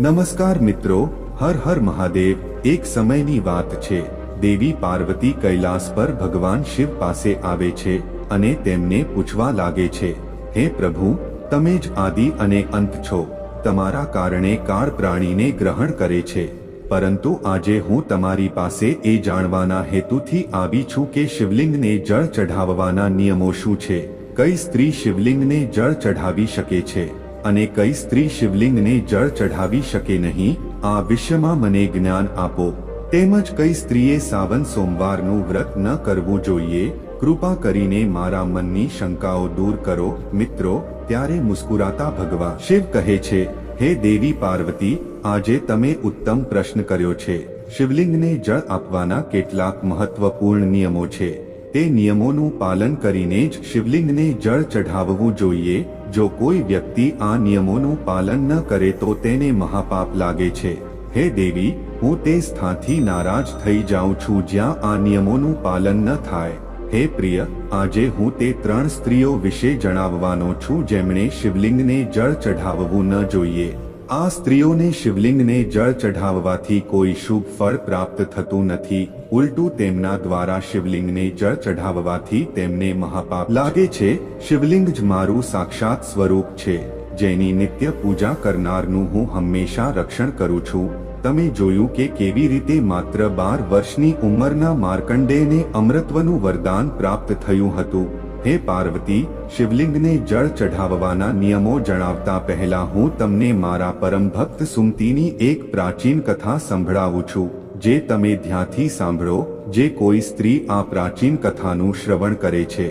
નમસ્કાર મિત્રો, હર હર મહાદેવ, એક સમયની વાત છે. દેવી પાર્વતી કૈલાસ પર ભગવાન શિવ પાસે આવે છે અને તેમને પૂછવા લાગે છે, હે પ્રભુ, તમે જ આદિ અને અંત છો. તમારા કારણે કાળ પ્રાણીને ગ્રહણ કરે છે. પરંતુ આજે હું તમારી પાસે એ જાણવાના હેતુથી આવી છું કે શિવલિંગને જળ ચઢાવવાના નિયમો શું છે. કઈ સ્ત્રી શિવલિંગને જળ ચઢાવી શકે છે? અને કઈ સ્ત્રી શિવલિંગને જળ ચઢાવી શકે નહીં, આ વિષયમાં મને જ્ઞાન આપો. તેમજ કઈ સ્ત્રીએ સાવન સોમવારનું વ્રત ન કરવું જોઈએ, કૃપા કરીને મારા મનની શંકાઓ દૂર કરો. મિત્રો, ત્યારે મુસ્કુરાતા ભગવાન શિવ કહે છે, હે દેવી પાર્વતી, આજે તમે ઉત્તમ પ્રશ્ન કર્યો છે. શિવલિંગને જળ આપવાના કેટલાક મહત્વપૂર્ણ નિયમો છે. તે નિયમોનું પાલન કરીને જ શિવલિંગને જળ ચઢાવવું જોઈએ. જો કોઈ વ્યક્તિ આ નિયમોનું પાલન ન કરે તો તેને મહાપાપ લાગે છે. હે દેવી, હું તે સ્થાનથી નારાજ થઈ જાઉં છું જ્યાં આ નિયમોનું પાલન ન થાય. હે પ્રિય, આજે હું તે ત્રણ સ્ત્રીઓ વિશે જણાવવાનો છું જેમણે શિવલિંગને જળ ચઢાવવું ન જોઈએ. આ સ્ત્રીઓને શિવલિંગને જળ ચઢાવવાથી કોઈ શુભ ફળ પ્રાપ્ત થતું નથી. ઉલટું તેમના દ્વારા શિવલિંગને જળ ચઢાવવાથી તેમને મહાપાપ લાગે છે. શિવલિંગ જ મારું સાક્ષાત સ્વરૂપ છે. જેની નિત્ય પૂજા કરનારનું હું હંમેશા રક્ષણ કરું છું. તમે જોયું કે કેવી રીતે માત્ર બાર વર્ષની ઉંમરના માર્કંડેયને અમૃતવનું વરદાન પ્રાપ્ત થયું હતું. હે પાર્વતી, શિવલિંગને જળ ચઢાવવાના નિયમો જણાવતા પહેલા હું તમને મારા પરમ ભક્ત સુમતીની એક પ્રાચીન કથા સંભળાવું છું. જે તમે ધ્યાનથી સાંભળો, જે કોઈ સ્ત્રી આ પ્રાચીન કથાનું શ્રવણ કરે છે,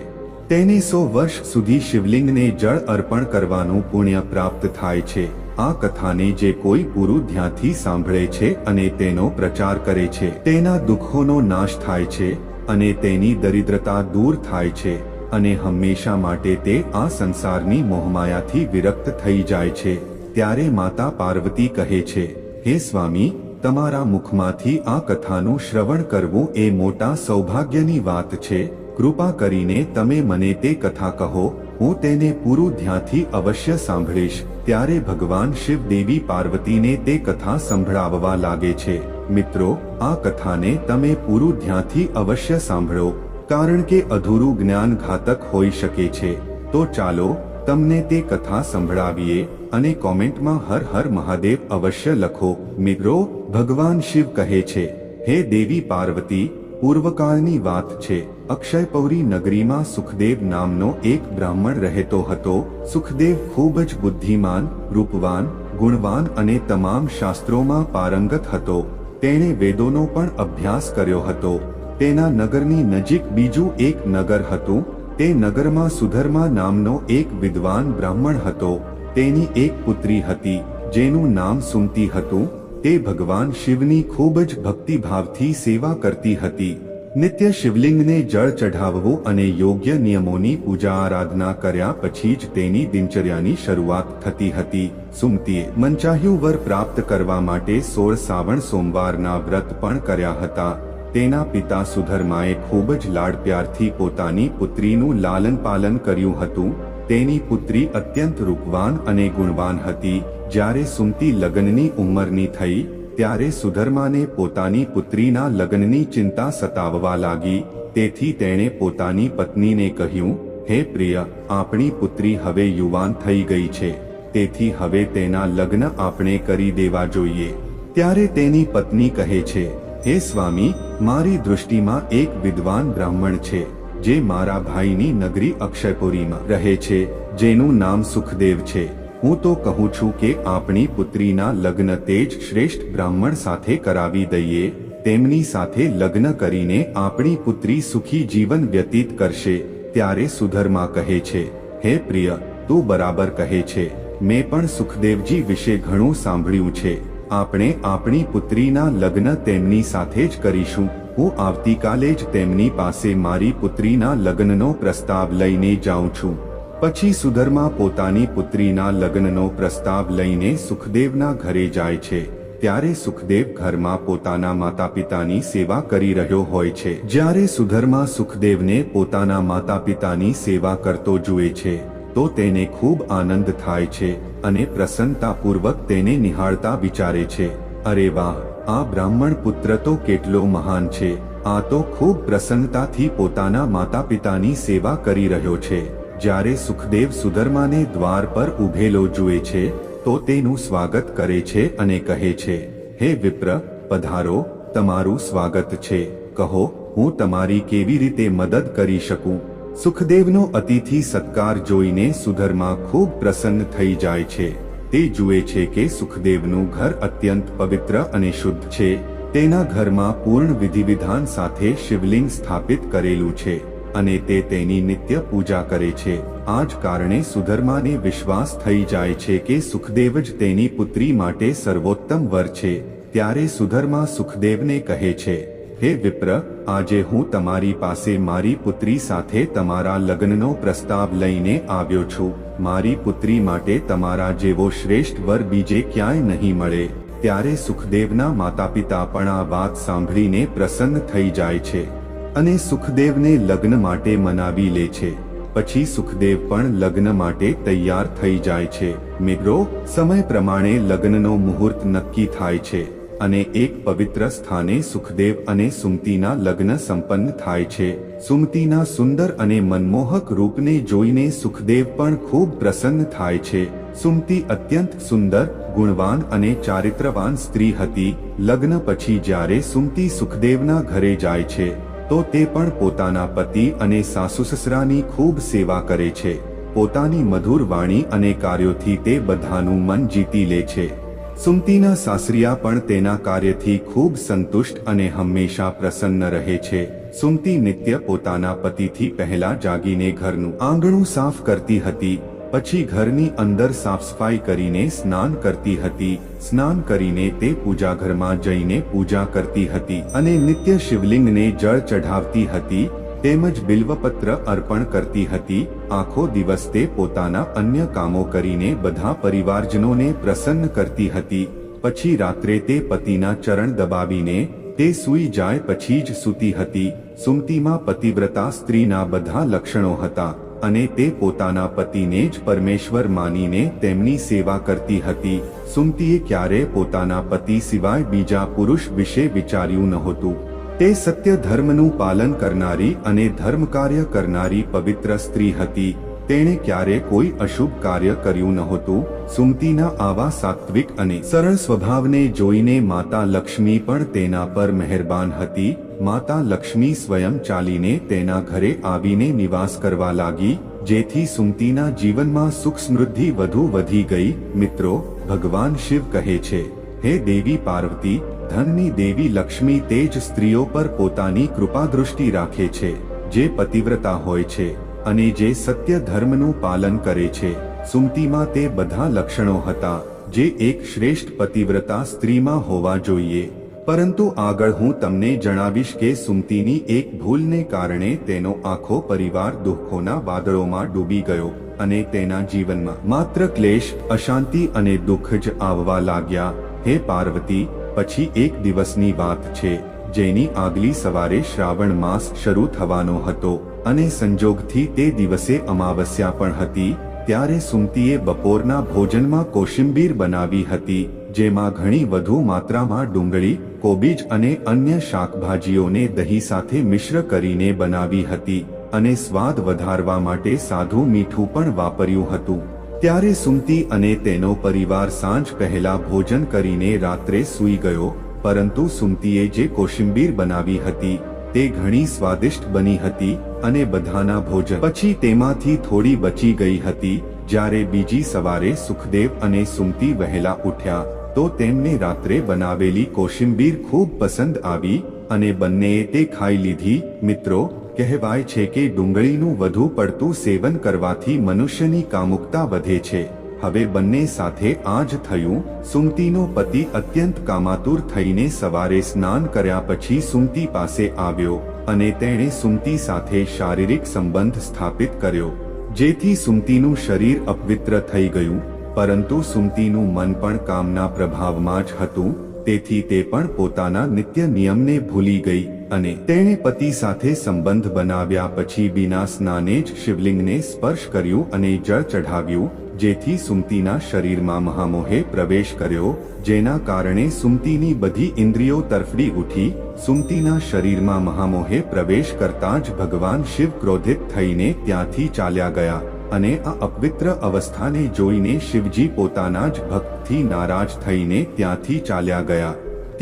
તેને સો વર્ષ સુધી શિવલિંગને જળ અર્પણ કરવાનું પુણ્ય પ્રાપ્ત થાય છે. આ કથાને જે કોઈ પૂરું ધ્યાનથી સાંભળે છે અને તેનો પ્રચાર કરે છે, તેના દુઃખોનો નાશ થાય છે અને તેની દરિદ્રતા દૂર થાય છે અને હંમેશા માટે તે આ સંસારની મોહમાયાથી વિરક્ત થઈ જાય છે. ત્યારે માતા પાર્વતી કહે છે, હે સ્વામી તમારા મુખમાંથી આ કથાનું શ્રવણ કરવું એ મોટા સૌભાગ્યની વાત છે. કૃપા કરીને તમે મને તે કથા કહો, હું તેને પૂરું ધ્યાનથી અવશ્ય સાંભળીશ. ત્યારે ભગવાન શિવ દેવી પાર્વતીને તે કથા સંભળાવવા લાગે છે. મિત્રો, આ કથાને તમે પૂરું ધ્યાનથી અવશ્ય સાંભળો, કારણ કે અધૂરું જ્ઞાન ઘાતક હોઈ શકે છે. તો ચાલો, તમને તે કથા સંભળાવીએ. અને કોમેન્ટમાં હર હર મહાદેવ અવશ્ય લખો. મિત્રો, ભગવાન શિવ કહે છે, હે દેવી પાર્વતી, પૂર્વકાળની વાત છે. અક્ષયપૌરી નગરીમાં સુખદેવ નામનો એક બ્રાહ્મણ રહેતો હતો. સુખદેવ ખૂબ જ બુદ્ધિમાન, રૂપવાન, ગુણવાન અને તમામ શાસ્ત્રોમાં પારંગત હતો. તેણે વેદોનો પણ અભ્યાસ કર્યો હતો. તેના નગરની નજીક બીજું એક નગર હતું. તે નગરમાં સુધર્મા નામનો એક વિદ્વાન બ્રાહ્મણ હતો. તેની એક પુત્રી હતી, જેનું નામ સુમતી હતું, તે ભગવાન શિવની ખૂબ જ ભક્તિભાવથી સેવા કરતી હતી. નિત્ય શિવલિંગને જળ ચઢાવવું અને યોગ્ય નિયમોની પૂજા આરાધના કર્યા પછી જ તેની દિનચર્યાની શરૂઆત થતી હતી. સુમતીએ મનચાહ્યું વર પ્રાપ્ત કરવા માટે સોળ સાવણ સોમવારના વ્રત પણ કર્યા હતા. તેના પિતા સુધર્માએ ખૂબ જ લાડ પ્યારથી પોતાની પુત્રીનું લાલન પાલન કર્યું હતું. તેની પુત્રી અત્યંત રૂપવાન અને ગુણવાન હતી. જ્યારે સુમતી લગ્નની ઉંમરની થઈ, ત્યારે સુધર્માને પોતાની પુત્રીના લગ્નની ચિંતા સતાવવા લાગી. તેથી તેણે પોતાની પત્નીને કહ્યું, હે પ્રિય, આપણી પુત્રી હવે યુવાન થઈ ગઈ છે. તેથી હવે તેના લગ્ન આપણે કરી દેવા જોઈએ. ત્યારે તેની પત્ની કહે છે, હે સ્વામી, મારી દૃષ્ટિમાં એક વિદ્વાન બ્રાહ્મણ છે. જે મારા ભાઈની નગરી અક્ષયપુરીમાં રહે છે, જેનું નામ સુખદેવ છે. હું તો કહું છું કે આપણી પુત્રીના લગ્ન તેજ શ્રેષ્ઠ બ્રાહ્મણ સાથે કરાવી દઈએ, તેમની સાથે લગ્ન કરીને આપણી પુત્રી સુખી જીવન વ્યતીત કરશે, ત્યારે સુધર્મા કહે છે, હે પ્રિય, તું બરાબર કહે છે. મેં પણ સુખદેવજી વિશે ઘણું સાંભળ્યું છે. આપણે આપણી પુત્રીના લગ્ન તેમની સાથે જ કરીશું. હું આવતીકાલે જ તેમની પાસે મારી પુત્રીના લગ્નનો પ્રસ્તાવ લઈને જાઉં છું. પછી સુધર્મા પોતાની પુત્રીના લગ્નનો પ્રસ્તાવ લઈને સુખદેવના ઘરે જાય છે. ત્યારે સુખદેવ ઘરમાં પોતાના માતા પિતાની સેવા કરી રહ્યો હોય છે. જ્યારે સુધર્મા સુખદેવને પોતાના માતા પિતાની સેવા કરતો જુએ છે, તો તેને ખૂબ આનંદ થાય છે અને પ્રસન્નતાપૂર્વક તેને નિહાળતા વિચારે છે. અરે વાહ! આ બ્રાહ્મણ પુત્ર તો કેટલો મહાન છે. આ તો ખૂબ પ્રસન્નતાથી પોતાના માતા પિતાની સેવા કરી રહ્યો છે. જ્યારે સુખદેવ સુધર્માને દ્વાર પર ઊભેલો જુએ છે, તો તેનું સ્વાગત કરે છે અને કહે છે, હે વિપ્ર, પધારો, તમારું સ્વાગત છે. કહો, હું તમારી કેવી રીતે મદદ કરી શકું? સુખદેવનો અતિથિ સત્કાર જોઈને સુધર્મા ખૂબ પ્રસન્ન થઈ જાય છે. તે જુએ છે કે સુખદેવનું ઘર અત્યંત પવિત્ર અને શુદ્ધ છે. તેના ઘરમાં પૂર્ણ વિધિવિધાન સાથે શિવલિંગ સ્થાપિત કરેલું છે અને તે તેની નિત્ય પૂજા કરે છે. આ જ કારણે સુધર્માને વિશ્વાસ થઈ જાય છે કે સુખદેવ જ તેની પુત્રી માટે સર્વોત્તમ વર છે. ત્યારે સુધર્મા સુખદેવને કહે છે, હે વિપ્ર આજે હું તમારી પાસે મારી પુત્રી સાથે તમારા લગ્નનો પ્રસ્તાવ લઈને આવ્યો છું. મારી પુત્રી માટે તમારા જેવો શ્રેષ્ઠ વર બીજે ક્યાંય નહીં મળે. ત્યારે સુખદેવના માતા પિતા પણ આ વાત સાંભળીને પ્રસન્ન થઈ જાય છે અને સુખદેવને લગ્ન માટે મનાવી લે છે. પછી સુખદેવ પણ લગ્ન માટે તૈયાર થઈ જાય છે. મિત્રો, સમય પ્રમાણે લગ્નનો મુહૂર્ત નક્કી થાય છે. અને એક પવિત્ર સ્થાને સુખદેવ અને સુમતીના લગ્ન સંપન્ન થાય છે. સુમતીના સુંદર અને મનમોહક રૂપને જોઈને સુખદેવ પણ ખૂબ પ્રસન્ન થાય છે. સુમતી અત્યંત સુંદર, ગુણવાન અને ચારિત્રવાન સ્ત્રી હતી. લગ્ન પછી જ્યારે સુમતી સુખદેવના ઘરે જાય છે, તો તે પણ પોતાના પતિ અને સાસુ સસરાની ખૂબ સેવા કરે છે. પોતાની મધુર વાણી અને કાર્યોથી તે બધાનું મન જીતી લે છે. સુમતીના સાસરિયા પણ તેના કાર્યથી ખૂબ સંતુષ્ટ અને હંમેશા પ્રસન્ન રહે છે. સુમતી નિત્ય પોતાના પતિથી પહેલા જાગીને ઘરનું આંગણું સાફ કરતી હતી, પછી ઘરની અંદર સાફ સફાઈ કરીને સ્નાન કરતી હતી, સ્નાન કરીને તે પૂજાઘરમાં જઈને પૂજા કરતી હતી અને નિત્ય શિવલિંગને જળ ચઢાવતી હતી તેમજ બિલ્વપત્ર અર્પણ કરતી હતી. આખો દિવસ તે પોતાના અન્ય કામો કરીને બધા પરિવારજનોને પ્રસન્ન કરતી હતી. પછી રાત્રે તે પતિના ચરણ દબાવીને તે સૂઈ જાય પછી જ સૂતી હતી. સુમતીમાં પતિવ્રતા સ્ત્રીના બધા લક્ષણો હતા અને તે પોતાના પતિને જ પરમેશ્વર માનીને તેમની સેવા કરતી હતી. સુમતીએ ક્યારે પોતાના પતિ સિવાય બીજા પુરુષ વિશે વિચાર્યું નહોતું. તે સત્ય ધર્મનું પાલન કરનારી અને ધર્મ કાર્ય કરનારી પવિત્ર સ્ત્રી હતી. તેણે ક્યારે કોઈ અશુભ કાર્ય કર્યું નહોતું. સુમતીના આવા સાત્વિક અને સરળ સ્વભાવને જોઈને માતા લક્ષ્મી પણ તેના પર મહેરબાન હતી. માતા લક્ષ્મી સ્વયં ચાલીને તેના ઘરે આવીને નિવાસ કરવા લાગી, જેથી સુમતીના જીવનમાં સુખ સમૃદ્ધિ વધુ વધી ગઈ. મિત્રો, ભગવાન શિવ કહે છે, હે દેવી પાર્વતી ધનની દેવી લક્ષ્મી તે જ સ્ત્રીઓ પર પોતાની કૃપા દૃષ્ટિ રાખે છે, જે પતિવ્રતા હોય છે અને જે સત્ય ધર્મનું પાલન કરે છે. સુમતીમાં તે બધા લક્ષણો હતા, જે એક શ્રેષ્ઠ પતિવ્રતા સ્ત્રીમાં હોવા જોઈએ. પરંતુ આગળ હું તમને જણાવીશ કે સુમતીની એક ભૂલને કારણે તેનો આખો પરિવાર દુઃખોના વાદળોમાં ડૂબી ગયો અને તેના જીવનમાં માત્ર ક્લેશ, અશાંતિ અને દુઃખ જ આવવા લાગ્યા. હે પાર્વતી પછી એક દિવસની વાત છે, જેની આગલી સવારે શ્રાવણ માસ શરૂ થવાનો હતો અને સંજોગથી તે દિવસે અમાવસ્યા પણ હતી, ત્યારે સુમતીએ બપોરના ભોજનમાં કોશિંબીર બનાવી હતી, જેમાં ઘણી વધુ માત્રામાં ડુંગળી, કોબીજ અને અન્ય શાકભાજીઓને દહીં સાથે મિશ્ર કરીને બનાવી હતી અને સ્વાદ વધારવા માટે સાધુ મીઠું પણ વાપર્યું હતું. ત્યારે સુમતી અને તેનો પરિવાર સાંજ પહેલા ભોજન કરીને રાત્રે સૂઈ ગયો, પરંતુ સુમતીએ જે કોશિંબીર બનાવી હતી, તે ઘણી સ્વાદિષ્ટ બની હતી અને બધાના ભોજન પછી તેમાંથી થોડી બચી ગઈ હતી, જ્યારે બીજી સવારે સુખદેવ અને સુમતી વહેલા ઉઠ્યા, તો તેમને રાત્રે બનાવેલી કોશિંબીર ખૂબ પસંદ આવી અને બંનેએ તે ખાઈ લીધી. મિત્રો કહેવાય છે કે ડુંગળીનું વધુ પડતું સેવન કરવાથી મનુષ્યની કામુકતા વધે છે. હવે બંને સાથે આ જ થયું સુમતીનો પતિ અત્યંત કામાતુર થઈને સવારે સ્નાન કર્યા પછી સુમતી પાસે આવ્યો અને તેણે સુમતી સાથે શારીરિક સંબંધ સ્થાપિત કર્યો, જેથી સુમતીનું શરીર અપવિત્ર થઈ ગયું, પરંતુ સુમતીનું મન પણ કામના પ્રભાવમાં જ હતું, તેથી તે પણ પોતાના નિત્ય નિયમને ભૂલી ગઈ. અને તેણે પતિ સાથે સંબંધ બનાવ્યા પછી બીના સ્નાને જ શિવલિંગને સ્પર્શ કર્યું અને જળ ચઢાવ્યું, જેથી સુમતીના શરીરમાં મહામોહે પ્રવેશ કર્યો, જેના કારણે સુમતીની બધી ઇન્દ્રિયો તરફડી ઉઠી, સુમતીના શરીરમાં મહામોહે પ્રવેશ કરતા જ ભગવાન શિવ ક્રોધિત થઈને ત્યાંથી ચાલ્યા ગયા અને આ અપવિત્ર અવસ્થાને જોઈને શિવજી પોતાના જ ભક્તથી નારાજ થઈને ત્યાંથી ચાલ્યા ગયા.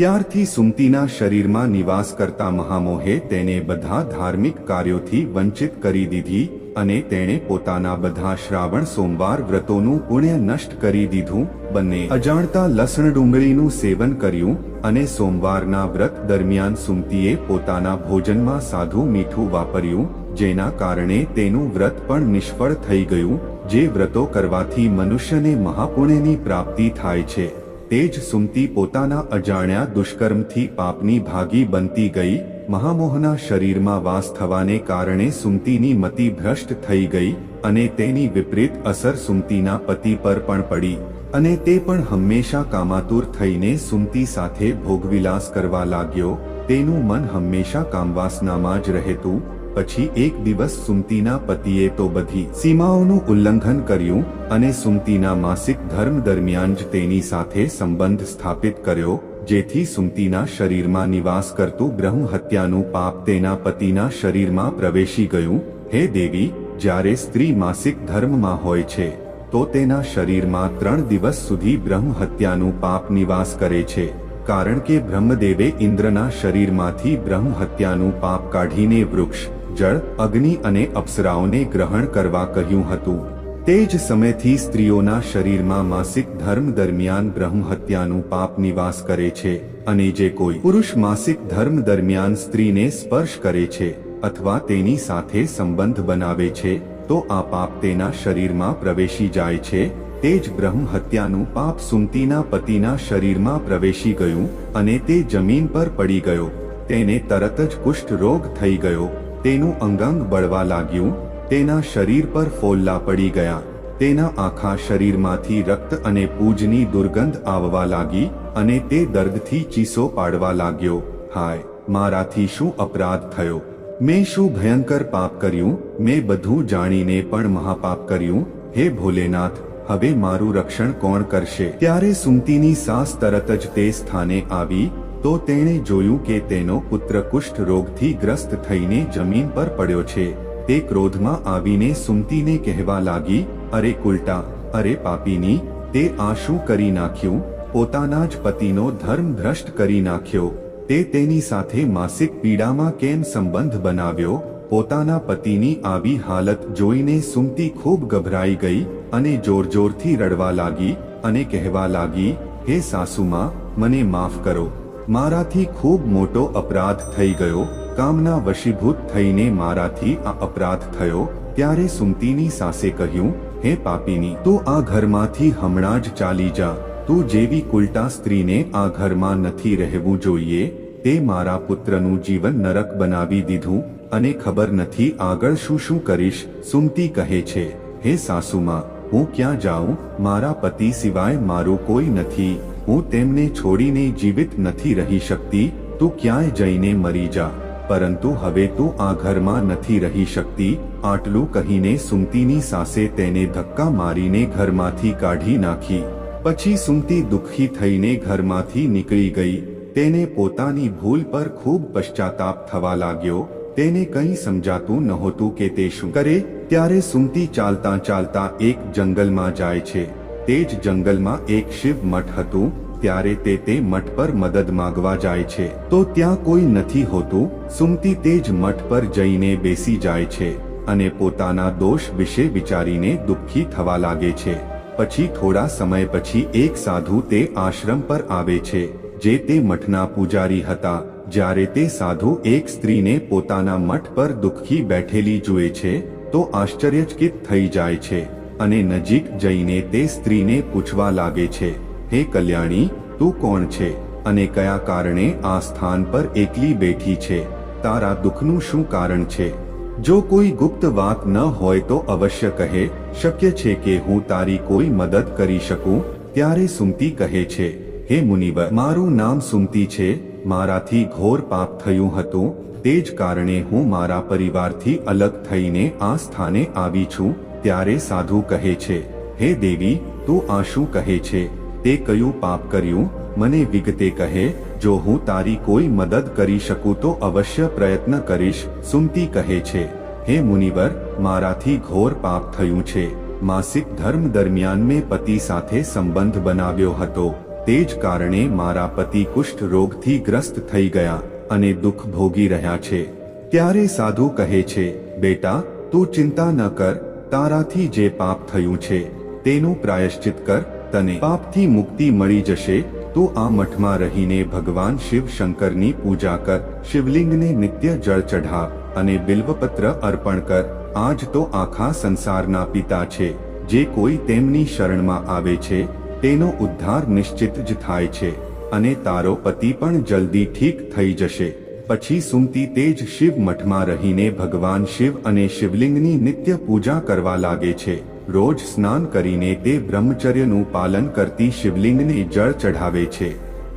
ત્યારથી સુમતીના શરીરમાં નિવાસ કરતા મહામોહે તેને બધા ધાર્મિક કાર્યોથી વંચિત કરી દીધી અને તેણે પોતાના બધા શ્રાવણ સોમવાર વ્રતોનું પુણ્ય નષ્ટ કરી દીધું. બંને અજાણતા લસણ ડુંગળીનું સેવન કર્યું અને સોમવારના વ્રત દરમિયાન સુમતીએ પોતાના ભોજનમાં સાધું મીઠું વાપર્યું, જેના કારણે તેનું વ્રત પણ નિષ્ફળ થઈ ગયું, જે વ્રતો કરવાથી મનુષ્યને મહાપુણ્યની પ્રાપ્તિ થાય છે. તે જ સુમતી પોતાના અજાણ્યા દુષ્કર્મથી પાપની ભાગી બનતી ગઈ, મહામોહના શરીરમાં વાસ થવાને કારણે સુમતીની મતિ ભ્રષ્ટ થઈ ગઈ અને તેની વિપરીત અસર સુમતીના પતિ પર પણ પડી અને તે પણ હંમેશા કામાતુર થઈને સુમતી સાથે ભોગવિલાસ કરવા લાગ્યો, તેનું મન હંમેશા કામવાસનામાં જ રહેતું પછી એક દિવસ સુમતીના પતિએ તો બધી સીમાઓનું ઉલ્લંઘન કર્યું અને સુમતીના માસિક ધર્મ દરમિયાન જ તેની સાથે સંબંધ સ્થાપિત કર્યો, જેથી સુમતીના શરીરમાં નિવાસ કરતું બ્રહ્મ હત્યાનું પાપ તેના પતિના શરીરમાં પ્રવેશી ગયું. હે દેવી, જ્યારે સ્ત્રી માસિક ધર્મમાં હોય છે, તો તેના શરીરમાં ત્રણ દિવસ સુધી બ્રહ્મ હત્યાનું પાપ નિવાસ કરે છે, કારણ કે બ્રહ્મદેવે ઇન્દ્રના શરીરમાંથી બ્રહ્મ હત્યાનું પાપ કાઢીને વૃક્ષ જળ, અગ્નિ અને અપ્સરાઓને ગ્રહણ કરવા કહ્યું હતું. તે જ સમયથી સ્ત્રીઓના શરીરમાં માસિક ધર્મ દરમિયાન બ્રહ્મ હત્યાનું પાપ નિવાસ કરે છે અને જે કોઈ પુરુષ માસિક ધર્મ દરમિયાન સ્ત્રીને સ્પર્શ કરે છે અથવા તેની સાથે સંબંધ બનાવે છે, તો આ પાપ તેના શરીરમાં પ્રવેશી જાય છે. તે જ બ્રહ્મ હત્યાનું પાપ સુમતીના પતિના શરીરમાં પ્રવેશી ગયું અને તે જમીન પર પડી ગયો. તેને તરત જ કુષ્ઠ રોગ થઈ ગયો. તેનું અંગાંગ બળવા લાગ્યું, તેના શરીર પર ફોલ્લા પડી ગયા, તેના આખા શરીરમાંથી રક્ત અને પૂજની દુર્ગંધ આવવા લાગી અને તે દર્દથી ચીસો પાડવા લાગ્યો, હાય, મારાથી શું અપરાધ થયો? મેં શું ભયંકર પાપ કર્યું? મેં બધું જાણીને પણ મહાપાપ કર્યું? હે ભોલેનાથ, હવે મારું રક્ષણ કોણ કરશે? ત્યારે સુમતીની સાસ તરત જ તે સ્થાને આવી તો તેણે જોયું કે તેનો પુત્ર કુષ્ઠ રોગથી ગ્રસ્ત થઈને જમીન પર પડ્યો છે. તે ક્રોધમાં આવીને સુમતીને કહેવા લાગી, અરે કુલટા, અરે પાપીની, તે આ શું કરી નાખ્યું? પોતાના જ પતિનો ધર્મ ભ્રષ્ટ કરી નાખ્યો. તે તેની સાથે માસિક પીડામાં કેમ સંબંધ બનાવ્યો? પોતાના પતિની આવી હાલત જોઈને સુમતી ખૂબ ગભરાઈ ગઈ અને જોર જોરથી રડવા લાગી અને કહેવા લાગી, હે સાસુમાં, મને માફ કરો. મારાથી ખૂબ મોટો અપરાધ થઈ ગયો. કામના વશીભૂત થઈને મારાથી આ અપરાધ થયો. ત્યારે સુમતીની સાસે કહ્યું, હે પાપીની, તું આ ઘરમાંથી હમણાં જ ચાલી જા. તું જેવી કુલટા સ્ત્રીને આ ઘરમાં નથી રહેવું જોઈએ. તે મારા પુત્રનું જીવન નરક બનાવી દીધું અને ખબર નથી આગળ શું શું કરીશ. સુમતી કહે છે, હે સાસુમાં, હું ક્યાં જાઉં? મારા પતિ સિવાય મારું કોઈ નથી. હું તેમને છોડીને જીવિત નથી રહી શકતી, તું ક્યાંય જઈને મરી જા. પરંતુ હવે તું આ ઘરમાં નથી રહી શકતી, આટલું કહીને સુમતીની સાસે તેને ધક્કા મારીને ઘરમાંથી કાઢી નાખી. પછી સુમતી દુઃખી થઈને ઘરમાંથી નીકળી ગઈ. તેને પોતાની ભૂલ પર ખૂબ પશ્ચાતાપ થવા લાગ્યો. તેને કંઈ સમજાતું નહોતું કે તે શું કરે, ત્યારે સુમતી ચાલતા ચાલતા એક જંગલમાં જાય છે. તે જ જંગલમાં એક શિવ મઠ હતું, ત્યારે તે તે મઠ પર મદદ માંગવા જાય છે. તો ત્યાં કોઈ નથી હોતું, સુમતી તે જ મઠ પર જઈને બેસી જાય છે અને પોતાના દોષ વિશે વિચારીને દુઃખી થવા લાગે છે. પછી થોડા સમય પછી એક સાધુ તે આશ્રમ પર આવે છે, જે તે મઠના પૂજારી હતા, જ્યારે તે સાધુ એક સ્ત્રીને પોતાના મઠ પર દુઃખી બેઠેલી જુએ છે, તો આશ્ચર્યચકિત થઈ જાય છે. અને નજીક જઈને તે સ્ત્રીને પૂછવા લાગે છે, હે કલ્યાણી, તું કોણ છે? અને કયા કારણે આ સ્થાન પર એકલી બેઠી છે? તારા દુઃખનું શું કારણ છે? જો કોઈ ગુપ્ત વાત ન હોય તો અવશ્ય કહે, શક્ય છે કે હું તારી કોઈ મદદ કરી શકું? ત્યારે સુમતી કહે છે, હે મુનિવર, મારું નામ સુમતી છે, મારાથી ઘોર પાપ થયું હતું, તે જ કારણે હું મારા પરિવારથી અલગ થઈને આ સ્થાને આવી છું ત્યારે સાધુ કહે છે, હે દેવી, તું આ શું કહે છે. તે કયું પાપ કર્યું? મને વિગતે કહે, જો હું તારી કોઈ મદદ કરી શકું તો અવશ્ય પ્રયત્ન કરીશ. સુમતી કહે છે, હે મુનિવર, મારાથી ઘોર પાપ થયું છે. માસિક ધર્મ દરમિયાન મેં પતિ સાથે સંબંધ બનાવ્યો હતો. તે જ કારણે મારા પતિ કુષ્ઠ રોગથી ગ્રસ્ત થઈ ગયા અને દુઃખ ભોગી રહ્યા છે. ત્યારે સાધુ કહે છે, બેટા, તું ચિંતા ન કર. તારાથી જે પાપ થયું છે, તેનું પ્રાયશ્ચિત કર, તને પાપથી મુક્તિ મળી જશે, તો આ મઠમાં રહીને ભગવાન શિવ શંકરની પૂજા કર, શિવલિંગને નિત્ય જળ ચઢા અને બિલ્વપત્ર અર્પણ કર, આજ તો આખા સંસારના પિતા છે, જે કોઈ તેમની શરણમાં આવે છે, તેનો ઉદ્ધાર નિશ્ચિત જ થાય છે, અને તારો પતિ પણ જલ્દી ઠીક થઈ જશે. પછી સુમતી તે જ શિવ મઠમાં રહીને ભગવાન શિવ અને શિવલિંગની નિત્ય પૂજા કરવા લાગે છે. રોજ સ્નાન કરીને તે બ્રહ્મચર્યનું પાલન કરતી શિવલિંગને જળ ચઢાવે છે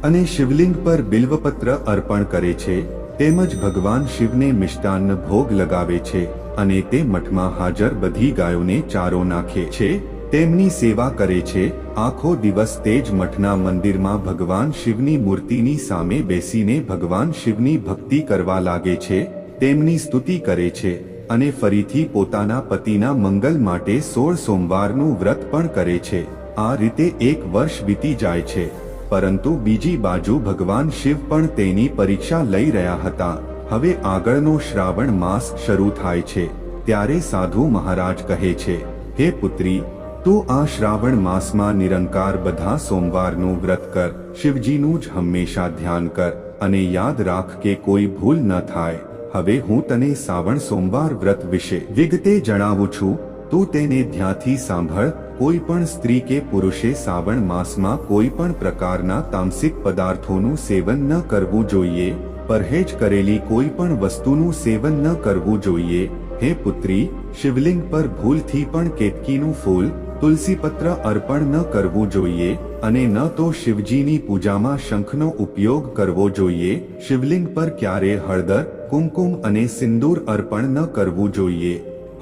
અને શિવલિંગ પર બિલ્વપત્ર અર્પણ કરે છે. તેમજ ભગવાન શિવને મિષ્ટાન્ન ભોગ લગાવે છે અને તે મઠમાં હાજર બધી ગાયોને ચારો નાખે છે. તેમની સેવા કરે છે. આખો દિવસ તે જ મઠના મંદિરમાં ભગવાન શિવની મૂર્તિની સામે બેસીને ભગવાન શિવની ભક્તિ કરવા લાગે છે, તેમની સ્તુતિ કરે છે અને ફરીથી પોતાના પતિના મંગલ માટે સોળ સોમવારનું વ્રત પણ કરે છે. આ રીતે એક વર્ષ વીતી જાય છે, પરંતુ બીજી બાજુ ભગવાન શિવ પણ તેની પરીક્ષા લઈ રહ્યા હતા. હવે આગળનો શ્રાવણ માસ શરૂ થાય છે, ત્યારે સાધુ મહારાજ કહે છે, હે પુત્રી તું આ શ્રાવણ માસમાં નિરંકાર બધા સોમવારનું વ્રત કર, શિવજીનું જ હંમેશા ધ્યાન કર અને યાદ રાખ કે કોઈ ભૂલ ન થાય. હવે હું તને શ્રાવણ સોમવાર વ્રત વિશે વિગતે જણાવું છું. તું તેને ધ્યાનથી સાંભળ, કોઈ પણ સ્ત્રી કે પુરુષે શ્રાવણ માસમાં કોઈ પણ પ્રકારના તામસિક પદાર્થોનું સેવન ન કરવું જોઈએ. પરહેજ કરેલી કોઈ પણ વસ્તુનું સેવન ન કરવું જોઈએ. હે પુત્રી, શિવલિંગ પર ભૂલથી પણ કેતકીનું ફૂલ તુલસી પત્ર અર્પણ ન કરવું જોઈએ અને ન તો શિવજીની પૂજામાં શંખનો ઉપયોગ કરવો જોઈએ. શિવલિંગ પર ક્યારે હળદર, કુમકુમ અને સિંદૂર અર્પણ ન કરવું જોઈએ.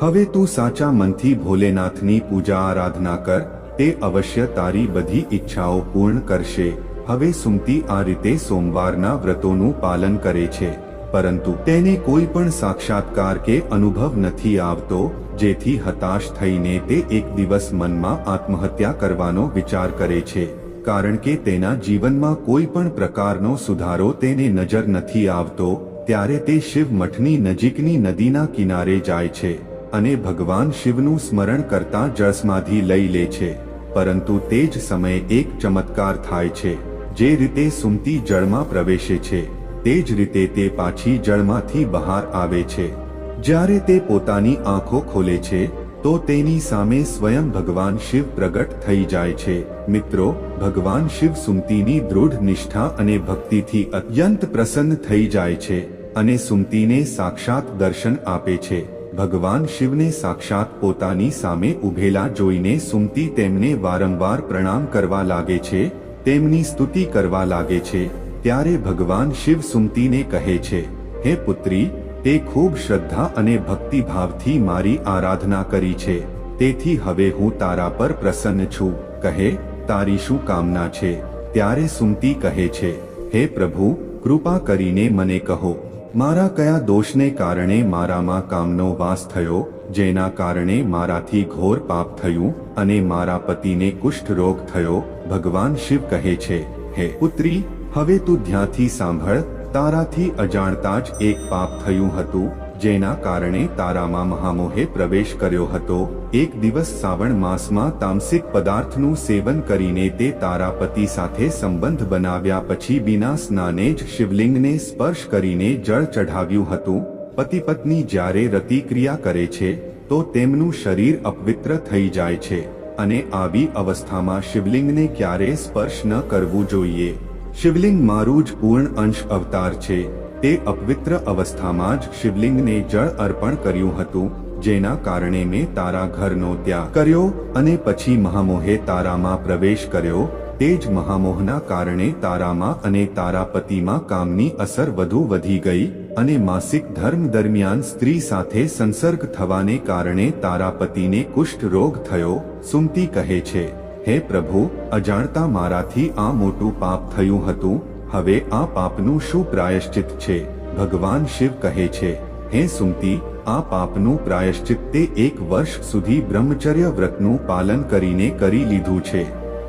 હવે તું સાચા મનથી ભોલેનાથની પૂજા આરાધના કર, તે અવશ્ય તારી બધી ઈચ્છાઓ પૂર્ણ કરશે. હવે સુમતી આ રીતે સોમવારના વ્રતોનું પાલન કરે છે. પરંતુ તેને કોઈ પણ સાક્ષાત્કાર કે અનુભવ નથી આવતો, જેથી હતાશ થઈને તે એક દિવસ મનમાં આત્મહત્યા કરવાનો વિચાર કરે છે, કારણ કે તેના જીવનમાં કોઈ પણ પ્રકારનો સુધારો તેને નજર નથી આવતો, ત્યારે તે શિવ મઠની નજીકની નદીના કિનારે જાય છે, અને ભગવાન શિવનું સ્મરણ કરતા જળસમાધિ લઈ લે છે, પરંતુ તે જ સમયે એક ચમત્કાર થાય છે, જે રીતે સુમતી જળમાં પ્રવેશે છે. તે જ રીતે તે પાછી જળમાંથી બહાર આવે છે. જ્યારે તે પોતાની આંખો ખોલે છે, તો તેની સામે સ્વયં ભગવાન શિવ પ્રગટ થઈ જાય છે. મિત્રો, ભગવાન શિવ સુમતીની દૃઢ નિષ્ઠા અને ભક્તિથી અત્યંત પ્રસન્ન થઈ જાય છે અને સુમતીને સાક્ષાત દર્શન આપે છે. ભગવાન શિવને સાક્ષાત પોતાની સામે ઉભેલા જોઈને સુમતી તેમને વારંવાર પ્રણામ કરવા લાગે છે, તેમની સ્તુતિ કરવા લાગે છે. ત્યારે ભગવાન શિવ સુમતીને કહે છે, હે પુત્રી, તે ખૂબ શ્રદ્ધા અને ભક્તિભાવથી મારી આરાધના કરી છે. તેથી હવે હું તારા પર પ્રસન્ન છું. કહે, તારી શું કામના છે? ત્યારે સુમતી કહે છે, હે પ્રભુ, કૃપા કરીને મને કહો, મારા કયા દોષને કારણે મારામાં કામનો વાસ થયો, જેના કારણે મારાથી ઘોર પાપ થયું અને મારા પતિને કુષ્ઠ રોગ થયો? ભગવાન શિવ કહે છે, હે પુત્રી હવે તું ધ્યાંથી સાંભળ, તારાથી અજાણતા જ એક પાપ થયું હતું, જેના કારણે તારામાં મહામોહે પ્રવેશ કર્યો હતો. એક દિવસ શ્રાવણ માસમાં તામસિક પદાર્થનું સેવન કરીને તે તારા પતિ સાથે સંબંધ બનાવ્યા પછી બિના સ્નાને જ શિવલિંગને સ્પર્શ કરીને જળ ચઢાવ્યું હતું. પતિ પત્ની જ્યારે રતિક્રિયા કરે છે, તો તેમનું શરીર અપવિત્ર થઈ જાય છે અને આવી અવસ્થામાં શિવલિંગને ક્યારે સ્પર્શ ન કરવું જોઈએ. શિવલિંગ મારું જ પૂર્ણ અંશ અવતાર છે. તે અપવિત્ર અવસ્થામાં જ શિવલિંગને જળ અર્પણ કર્યું હતું, જેના કારણે મેં તારા ઘરનો ત્યાગ કર્યો અને પછી મહામોહે તારામાં પ્રવેશ કર્યો. તે જ મહામોહના કારણે તારામાં અને તારા પતિમાં કામની અસર વધુ વધી ગઈ અને માસિક ધર્મ દરમિયાન સ્ત્રી સાથે સંસર્ગ થવાને કારણે તારા પતિને કુષ્ઠ રોગ થયો, સુમતી કહે છે. હે પ્રભુ, અજાણતા મારાથી આ મોટું પાપ થયું હતું. હવે આ પાપનું શું પ્રાયશ્ચિત છે? ભગવાન શિવ કહે છે, હે સુમતી આ પાપનું પ્રાયશ્ચિત તે એક વર્ષ સુધી બ્રહ્મચર્ય વ્રતનું પાલન કરીને કરી લીધું છે.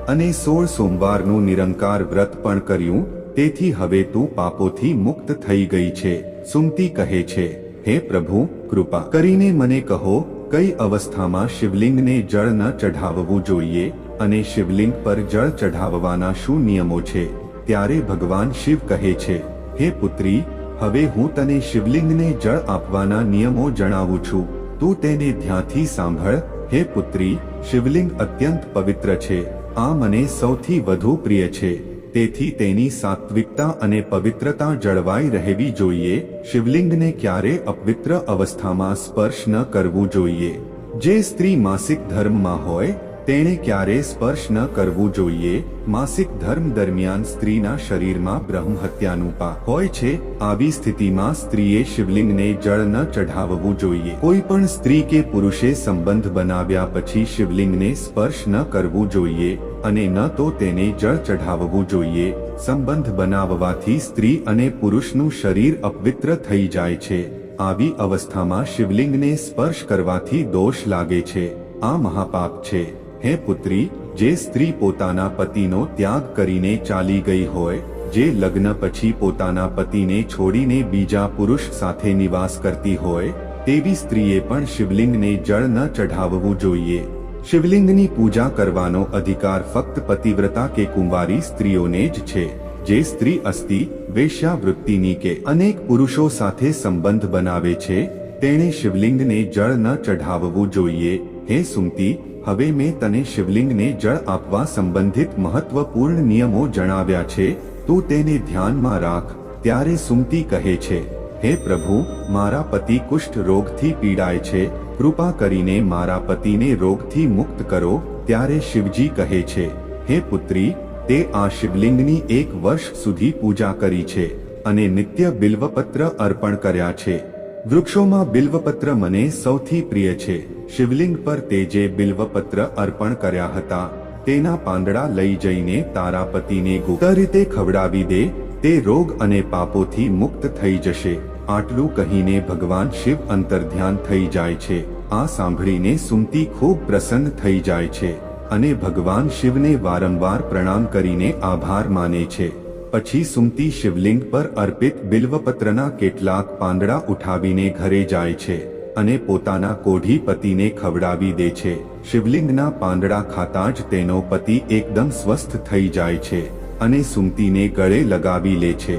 અને સોળ સોમવારનું નિરંકાર વ્રત પણ કર્યું, તેથી હવે તું પાપોથી મુક્ત થઈ ગઈ છે. સુમતી કહે છે, હે પ્રભુ, કૃપા કરીને મને કહો, કઈ અવસ્થામાં શિવલિંગને જળ ન ચઢાવવું જોઈએ? અને શિવલિંગ પર જળ ચઢાવવાના શું નિયમો છે? ત્યારે ભગવાન શિવ કહે છે, હે પુત્રી, હવે હું તને શિવલિંગને જળ આપવાના નિયમો જણાવું છું. તું તેને ધ્યાનથી સાંભળ. હે પુત્રી, શિવલિંગ અત્યંત પવિત્ર છે. આ મને સૌથી વધુ પ્રિય છે. તેથી તેની સાત્વિકતા અને પવિત્રતા જળવાઈ રહેવી જોઈએ. શિવલિંગને ક્યારે અપવિત્ર અવસ્થામાં સ્પર્શ ન કરવું જોઈએ. જે સ્ત્રી માસિક ધર્મમાં હોય તેણે ક્યારે સ્પર્શ ન કરવું જોઈએ? માસિક ધર્મ દરમિયાન સ્ત્રીના શરીરમાં બ્રહ્મ હત્યાનું પાપ હોય છે, આવી સ્થિતિમાં સ્ત્રીએ શિવલિંગને જળ ન ચઢાવવું જોઈએ. કોઈ પણ સ્ત્રી કે પુરુષે સંબંધ બનાવ્યા પછી શિવલિંગને સ્પર્શ ન કરવું જોઈએ અને ન તો તેને જળ ચઢાવવું જોઈએ. સંબંધ બનાવવાથી સ્ત્રી અને પુરુષનું શરીર અપવિત્ર થઈ જાય છે. આવી અવસ્થામાં શિવલિંગને સ્પર્શ કરવાથી દોષ લાગે છે. આ મહાપાપ છે. હે પુત્રી, જે સ્ત્રી પોતાના પતિનો ત્યાગ કરીને ચાલી ગઈ હોય, જે લગ્ન પછી પોતાના પતિને છોડીને બીજા પુરુષ સાથે નિવાસ કરતી હોય, તેવી સ્ત્રીએ પણ શિવલિંગને જળ ન ચઢાવવું જોઈએ. શિવલિંગની પૂજા કરવાનો અધિકાર ફક્ત પતિવ્રતા કે કુંવારી સ્ત્રીઓને જ છે. જે સ્ત્રી અસ્તિ વેશ્યાવૃત્તિની કે અનેક પુરુષો સાથે સંબંધ બનાવે છે, તેણે શિવલિંગને જળ ન ચઢાવવું જોઈએ. હે સુમતી હવે મેં તને શિવલિંગને જળ આપવા સંબંધિત મહત્વપૂર્ણ નિયમો જણાવ્યા છે, તું તેને ધ્યાનમાં રાખ. ત્યારે સુમતી કહે છે, હે પ્રભુ, મારા પતિ કુષ્ઠ રોગથી પીડાય છે. કૃપા કરીને મારા પતિને રોગથી મુક્ત કરો. ત્યારે શિવજી કહે છે, હે પુત્રી, તે આ શિવલિંગની એક વર્ષ સુધી પૂજા કરી છે અને નિત્ય બિલ્વપત્ર અર્પણ કર્યા છે. વૃક્ષોમાં બિલ્વપત્ર મને સૌથી પ્રિય છે. શિવલિંગ પર તે જે બિલ્વપત્ર અર્પણ કર્યા હતા. તેના પાંદડા લઈ જઈને તારા પતિને ગુપ્ત રીતે ખવડાવી દે, તે રોગ અને પાપોથી મુક્ત થઈ જશે. આટલું કહીને ભગવાન શિવ અંતર્ધ્યાન થઈ જાય છે. આ સાંભળીને સુમતી ખૂબ પ્રસન્ન થઈ જાય છે અને ભગવાન શિવને વારંવાર પ્રણામ કરીને આભાર માને છે. પછી સુમતી શિવલિંગ પર અર્પિત બિલ્વપત્રના કેટલાક પાંદડા ઉઠાવીને ઘરે જાય છે. અને પોતાના કોઢી પતિને ખવડાવી દે છે. શિવલિંગના પાંદડા ખાતા જ તેનો પતિ એકદમ સ્વસ્થ થઈ જાય છે અને સુમતીને ગળે લગાવી લે છે.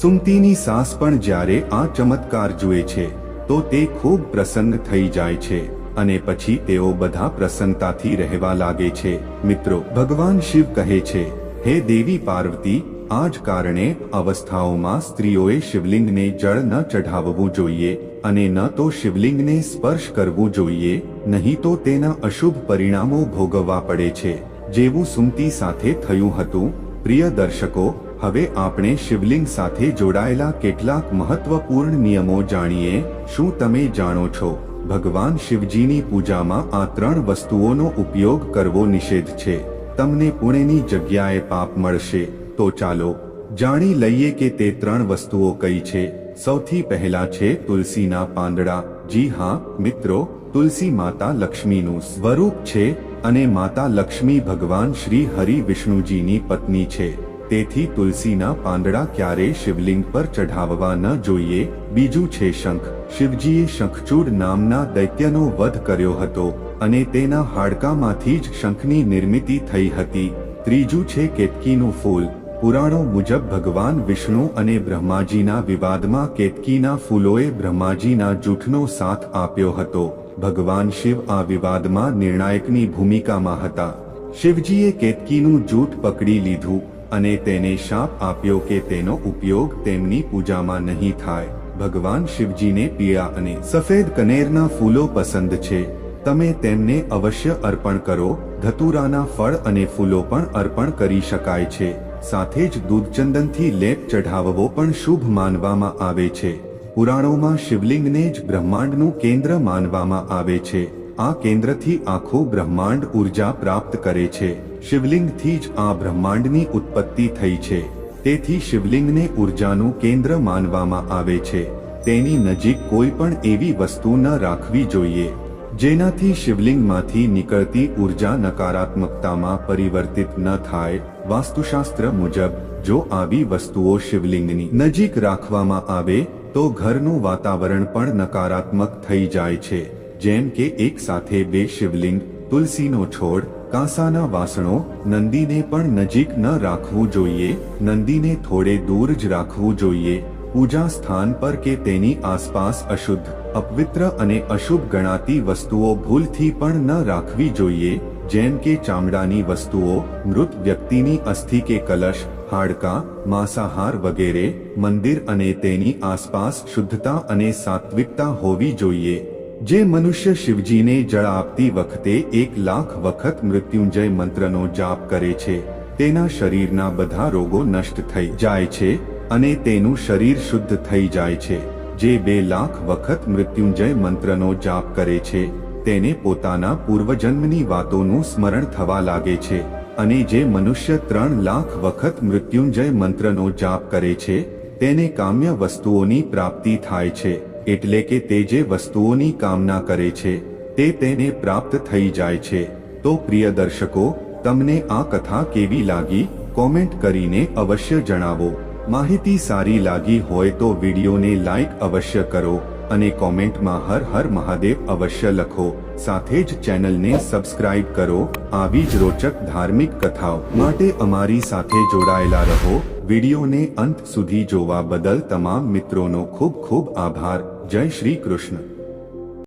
સુમતીની સાસ પણ જ્યારે આ ચમત્કાર જુએ છે, તો તે ખૂબ પ્રસન્ન થઈ જાય છે અને પછી તેઓ બધા પ્રસન્નતાથી રહેવા લાગે છે. મિત્રો, ભગવાન શિવ કહે છે, હે દેવી પાર્વતી, આ જ કારણે અવસ્થાઓમાં સ્ત્રીઓએ શિવલિંગને જળ ન ચઢાવવું જોઈએ. અને ન તો શિવલિંગને સ્પર્શ કરવું જોઈએ, નહીં તો તેના અશુભ પરિણામો ભોગવવા પડે છે. જેવું સુમતી સાથે થયું હતું, પ્રિય દર્શકો, હવે આપણે શિવલિંગ સાથે જોડાયેલા કેટલાક મહત્વપૂર્ણ નિયમો જાણીએ, શું તમે જાણો છો? ભગવાન શિવજીની પૂજામાં આ ત્રણ વસ્તુઓનો ઉપયોગ કરવો નિષેધ છે. તમને પુણેની જગ્યાએ પાપ મળશે, તો ચાલો, જાણી લઈએ કે તે ત્રણ વસ્તુઓ કઈ છે. સૌથી પહેલા છે તુલસીના પાંદડા. જી હા, મિત્રો, તુલસી માતા લક્ષ્મીનું સ્વરૂપ છે અને માતા લક્ષ્મી ભગવાન શ્રી હરિ વિષ્ણુજીની પત્ની છે. તેથી તુલસીના પાંદડા ક્યારેય શિવલિંગ પર ચઢાવવા ન જોઈએ. બીજું છે શંખ. શિવજીએ શંખચૂડ નામના દૈત્યનો વધ કર્યો હતો અને તેના હાડકામાંથી જ શંખની નિર્મિતિ થઈ હતી. ત્રીજું છે કેતકીનું ફૂલ. પુરાણો મુજબ ભગવાન વિષ્ણુ અને બ્રહ્માજીના વિવાદમાં કેતકીના ફૂલોએ બ્રહ્માજીના જૂઠનો સાથ આપ્યો હતો. ભગવાન શિવ આ વિવાદમાં નિર્ણાયકની ભૂમિકામાં હતા. શિવજીએ કેતકીનું જૂઠ પકડી લીધું અને તેને શાપ આપ્યો કે તેનો ઉપયોગ તેમની પૂજામાં નહીં થાય. ભગવાન શિવજીને પીળા અને સફેદ કનેરના ફૂલો પસંદ છે. તમે તેમને અવશ્ય અર્પણ કરો. ધતુરાના ફળ અને ફૂલો પણ અર્પણ કરી શકાય છે. સાથે જ દૂધચંદનથી લેપ ચઢાવવો પણ શુભ માનવામાં આવે છે. પુરાણોમાં શિવલિંગને જ બ્રહ્માંડનું કેન્દ્ર માનવામાં આવે છે. આ કેન્દ્રથી આખો બ્રહ્માંડ ઊર્જા પ્રાપ્ત કરે છે. શિવલિંગથી જ આ બ્રહ્માંડની ઉત્પત્તિ થઈ છે. તેથી શિવલિંગને ઉર્જાનું કેન્દ્ર માનવામાં આવે છે. તેની નજીક કોઈ પણ એવી વસ્તુ ન રાખવી જોઈએ. જેનાથી શિવલિંગમાંથી નીકળતી ઊર્જા નકારાત્મકતામાં પરિવર્તિત ન થાય, વાસ્તુશાસ્ત્ર મુજબ, જો આવી વસ્તુઓ શિવલિંગની નજીક રાખવામાં આવે, તો ઘરનું વાતાવરણ પણ નકારાત્મક થઈ જાય છે. જેમ કે એક સાથે બે શિવલિંગ, તુલસીનો છોડ, કાંસાના વાસણો, નંદીને પણ નજીક ન રાખવું જોઈએ, નંદીને થોડે દૂર જ રાખવું જોઈએ પૂજા સ્થાન પર કે તેની આસપાસ અશુદ્ધ, અપવિત્ર અને અશુભ ગણાતી વસ્તુઓ ભૂલથી પણ ન રાખવી જોઈએ, જેમ કે ચામડાની વસ્તુઓ, મૃત વ્યક્તિની અસ્થિ કે કલશ, હાડકાં, માંસાહાર વગેરે, મંદિર અને તેની આસપાસ શુદ્ધતા અને સાત્વિકતા હોવી જોઈએ. જે મનુષ્ય શિવજીને જળ આપતી વખતે એક લાખ વખત મૃત્યુંજય મંત્રનો જાપ કરે છે, તેના શરીરના બધા રોગો નષ્ટ થઈ જાય છે અને તેનું શરીર શુદ્ધ થઈ જાય છે, જે બે લાખ વખત મૃત્યુંજય મંત્રનો જાપ કરે છે, તેને પોતાના પૂર્વજન્મની વાતોનું સ્મરણ થવા લાગે છે, અને જે મનુષ્ય ત્રણ લાખ વખત મૃત્યુંજય મંત્રનો જાપ કરે છે, તેને કામ્ય વસ્તુઓની પ્રાપ્તિ થાય છે, એટલે કે તે જે વસ્તુઓની કામના કરે છે, તે તેને પ્રાપ્ત થઈ જાય છે. તો પ્રિય દર્શકો, તમને આ કથા કેવી લાગી? કોમેન્ટ કરીને અવશ્ય જણાવો. માહિતી સારી લાગી હોય તો વિડીયોને લાઈક અવશ્ય કરો અને કોમેન્ટમાં હર હર મહાદેવ અવશ્ય લખો. સાથે જ ચેનલને સબસ્ક્રાઇબ કરો. આવી જ રોચક ધાર્મિક કથાઓ માટે અમારી સાથે જોડાયેલા રહો. વિડીયોને અંત સુધી જોવા બદલ તમામ મિત્રોનો ખૂબ ખૂબ આભાર. જય શ્રી કૃષ્ણ.